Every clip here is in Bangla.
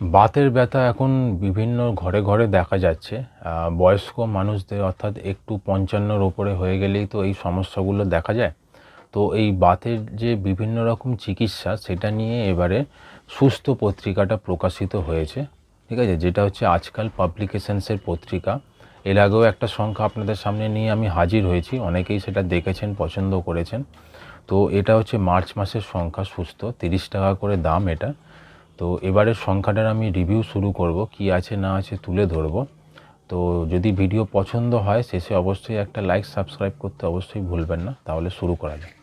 বাতের ব্যথা এখন বিভিন্ন ঘরে ঘরে দেখা যাচ্ছে। বয়স্ক মানুষদের অর্থাৎ একটু পঞ্চান্নর ওপরে হয়ে গেলেই তো এই সমস্যাগুলো দেখা যায়। তো এই বাতের যে বিভিন্ন রকম চিকিৎসা সেটা নিয়ে এবারে সুস্থ পত্রিকাটা প্রকাশিত হয়েছে। ঠিক আছে? যেটা হচ্ছে আজকাল পাবলিকেশনসের পত্রিকা। এর আগেও একটা সংখ্যা আপনাদের সামনে নিয়ে আমি হাজির হয়েছি। অনেকেই সেটা দেখেছেন, পছন্দ করেছেন। তো এটা হচ্ছে মার্চ মাসের সংখ্যা সুস্থ। তিরিশ টাকা করে দাম এটা। তো এবারের সংখ্যাটার আমি রিভিউ শুরু করব, কি আছে না আছে তুলে ধরবো। তো যদি ভিডিও পছন্দ হয়, শেষে অবশ্যই একটা লাইক সাবস্ক্রাইব করতে অবশ্যই ভুলবেন না, তাহলে শুরু করা যাক।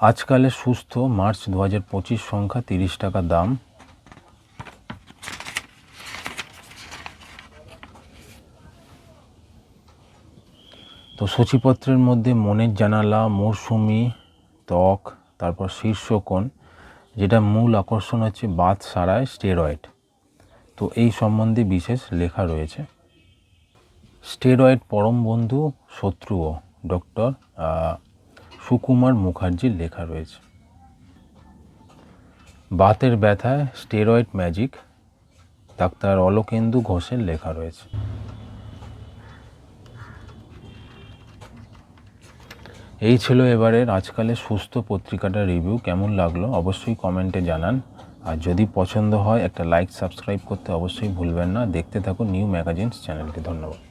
আজকালের সুস্থ, মার্চ দু পঁচিশ সংখ্যা তিরিশ টাকা দাম। তো সূচিপত্রের মধ্যে মনের জানালা মৌসুমি ত্বক, তারপর শীর্ষকোণ। যেটা মূল আকর্ষণ হচ্ছে বাত সারায় স্টেরয়েড। তো এই সম্বন্ধে বিশেষ লেখা রয়েছে। স্টেরয়েড পরম বন্ধু, শত্রুও, ডক্টর সুকুমার মুখার্জির লেখা রয়েছে। বাতের ব্যথায় স্টেরয়েড ম্যাজিক, ডাক্তার অলোকেন্দু ঘোষের লেখা রয়েছে। এই ছিল এবারের আজকালের সুস্থ পত্রিকাটা রিভিউ কেমন লাগল অবশ্যই কমেন্টে জানান। আর যদি পছন্দ হয় একটা লাইক সাবস্ক্রাইব করতে অবশ্যই ভুলবেন না। দেখতে থাকুন নিউ ম্যাগাজিনস চ্যানেলটি ধন্যবাদ।